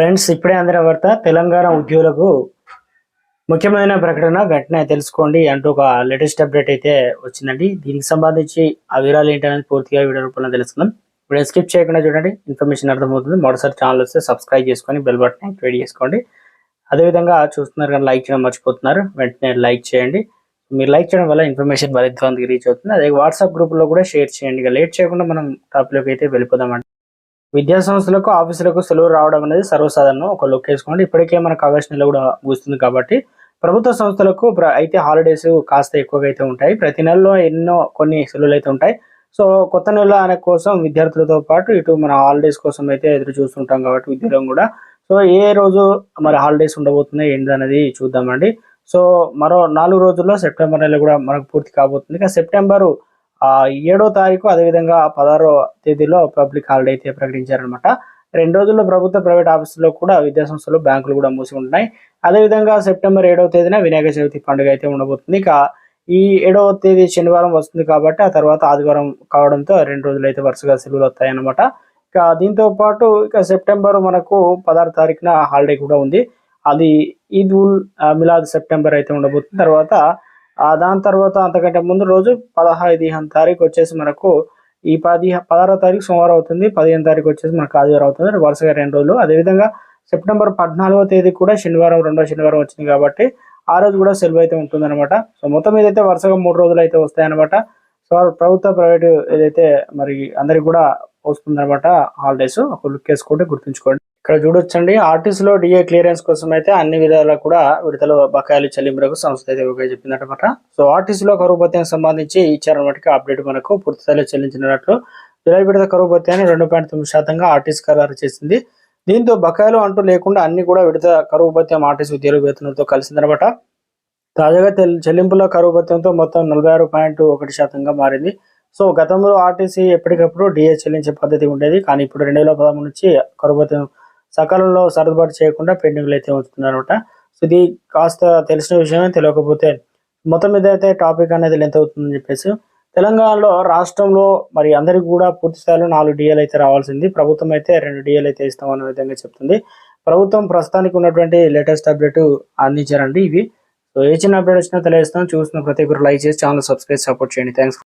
Friends ఇప్పుడే అందిన వార్త తెలంగాణ ఉద్యోగులకు ముఖ్యమైన ప్రకటన వెంటనే తెలుసుకోండి అంటూ ఒక లేటెస్ట్ అప్డేట్ అయితే వచ్చిందండి. దీనికి సంబంధించి ఆ వివరాలు ఏంటనేది పూర్తిగా వీడియో రూపంలో తెలుసుకుందాం. ఇప్పుడు స్కిప్ చేయకుండా చూడండి ఇన్ఫర్మేషన్ అర్థమవుతుంది. మరోసారి ఛానల్ వస్తే సబ్స్క్రైబ్ చేసుకొని బెల్ బటన్ యాక్టివేట్ చేసుకోండి. అదేవిధంగా చూస్తున్నారు కానీ లైక్ చేయడం మర్చిపోతున్నారు వెంటనే లైక్ చేయండి. మీరు లైక్ చేయడం వల్ల ఇన్ఫర్మేషన్ మరింత మందికి రీచ్ అవుతుంది. అదే వాట్సాప్ గ్రూప్లో కూడా షేర్ చేయండి. ఇక లేట్ చేయకుండా మనం టాపిక్లోకి అయితే వెళ్ళిపోదామండి. విద్యా సంస్థలకు ఆఫీసులకు సెలవు రావడం అనేది సర్వసాధారణం. ఒక లుక్ వేసుకోండి. ఇప్పటికే మనకు ఆగస్టు నెల కూడా ముగుస్తుంది కాబట్టి ప్రభుత్వ సంస్థలకు ప్ర- అయితే హాలిడేస్ కాస్త ఎక్కువగా అయితే ఉంటాయి. ప్రతి నెలలో ఎన్నో కొన్ని సెలవులు అయితే ఉంటాయి. సో కొత్త నెల అనే కోసం విద్యార్థులతో పాటు ఇటు మన హాలిడేస్ కోసం అయితే ఎదురు చూస్తుంటాం కాబట్టి విద్యార్థులం కూడా. సో ఏ రోజు మరి హాలిడేస్ ఉండబోతున్నాయి ఏంటి అనేది చూద్దామండి. సో మరో నాలుగు రోజుల్లో సెప్టెంబర్ నెల కూడా మనకు పూర్తి కాబోతుంది. ఇక సెప్టెంబరు ఏడో తారీఖు అదేవిధంగా పదహారో తేదీలో పబ్లిక్ హాలిడే అయితే ప్రకటించారనమాట రెండు రోజుల్లో ప్రభుత్వ ప్రైవేట్ ఆఫీసుల్లో కూడా విద్యాసంస్థలు బ్యాంకులు కూడా మూసి ఉంటున్నాయి. అదేవిధంగా సెప్టెంబర్ ఏడవ తేదీన వినాయక చవితి పండుగ అయితే ఉండబోతుంది. ఇక ఈ ఏడవ తేదీ శనివారం వస్తుంది కాబట్టి ఆ తర్వాత ఆదివారం కావడంతో రెండు రోజులు అయితే వరుసగా సెలవులు వస్తాయన్నమాట. ఇక దీంతో పాటు ఇక సెప్టెంబర్ మనకు పదహారు తారీఖున హాలిడే కూడా ఉంది. అది ఈద్ ఉల్ మిలాద్ సెప్టెంబర్ అయితే ఉండబోతుంది. తర్వాత దాని తర్వాత అంతకంటే ముందు రోజు పదహైదు తారీఖు వచ్చేసి మనకు ఈ పది పదహారో తారీఖు సోమవారం అవుతుంది. పదిహేను తారీఖు వచ్చేసి మనకు ఆదివారం అవుతుంది. వరుసగా రెండు రోజులు. అదేవిధంగా సెప్టెంబర్ పద్నాలుగో తేదీ కూడా శనివారం రెండో శనివారం వచ్చింది కాబట్టి ఆ రోజు కూడా సెలవు అయితే ఉంటుందన్నమాట. సో మొత్తం ఏదైతే అయితే వరుసగా మూడు రోజులు అయితే వస్తాయన్నమాట. సో ప్రభుత్వ ప్రైవేట్ ఏదైతే మరి అందరికి కూడా వస్తుందన్నమాట హాలిడేస్ ఒక లుక్ వేసుకుంటే గుర్తుంచుకోండి. ఇక్కడ చూడొచ్చండి. ఆర్టీసీలో డిఏ క్లియరెన్స్ కోసం అయితే అన్ని విధాలా కూడా విడతల బకాయిలు చెల్లింపులకు సంస్థ అయితే ఒక చెప్పిందన్నమాట సో ఆర్టీసీలో కరువు భత్యానికి సంబంధించి ఇచ్చారన్నమాట అప్డేట్ మనకు పూర్తి స్థాయిలో చెల్లించినట్లు జులై విడత కరువు భత్యాన్ని రెండు పాయింట్ తొమ్మిది శాతంగా ఆర్టీసీ ఖరారు చేసింది. దీంతో బకాయిలు అంటూ లేకుండా అన్ని కూడా విడత కరువు భత్యం ఆర్టీసీ ఉద్యోగ వేతనంతో కలిసిందనమాట తాజాగా తెల్- చెల్లింపుల కరువు భత్యంతో మొత్తం నలభై ఆరు పాయింట్ ఒకటి శాతంగా మారింది. సో గతంలో ఆర్టీసీ ఎప్పటికప్పుడు డిఏ చెల్లించే పద్ధతి ఉండేది. కానీ ఇప్పుడు రెండు వేల పదమూడు నుంచి కరువు భత్యం సకాలంలో సర్దుబాటు చేయకుండా పెండింగ్లు అయితే ఉంచుతున్నారనమాట సో ఇది కాస్త తెలిసిన విషయమే తెలియకపోతే మొత్తం మీద అయితే టాపిక్ అనేది లెంత్ అవుతుందని చెప్పేసి తెలంగాణలో రాష్ట్రంలో మరి అందరికి కూడా పూర్తి స్థాయిలో నాలుగు డిఎల్ అయితే రావాల్సింది. ప్రభుత్వం అయితే రెండు డిఎల్ అయితే ఇస్తామనే విధంగా చెప్తుంది. ప్రభుత్వం ప్రస్తుతానికి ఉన్నటువంటి లేటెస్ట్ అప్డేట్ అందించారండి ఇవి. సో ఏ చిన్న అప్డేట్ వచ్చినా తెలియజేస్తాం. చూసిన ప్రతి ఒక్కరు లైక్ చేసి ఛానల్ సబ్స్క్రైబ్ సపోర్ట్ చేయండి. థ్యాంక్స్.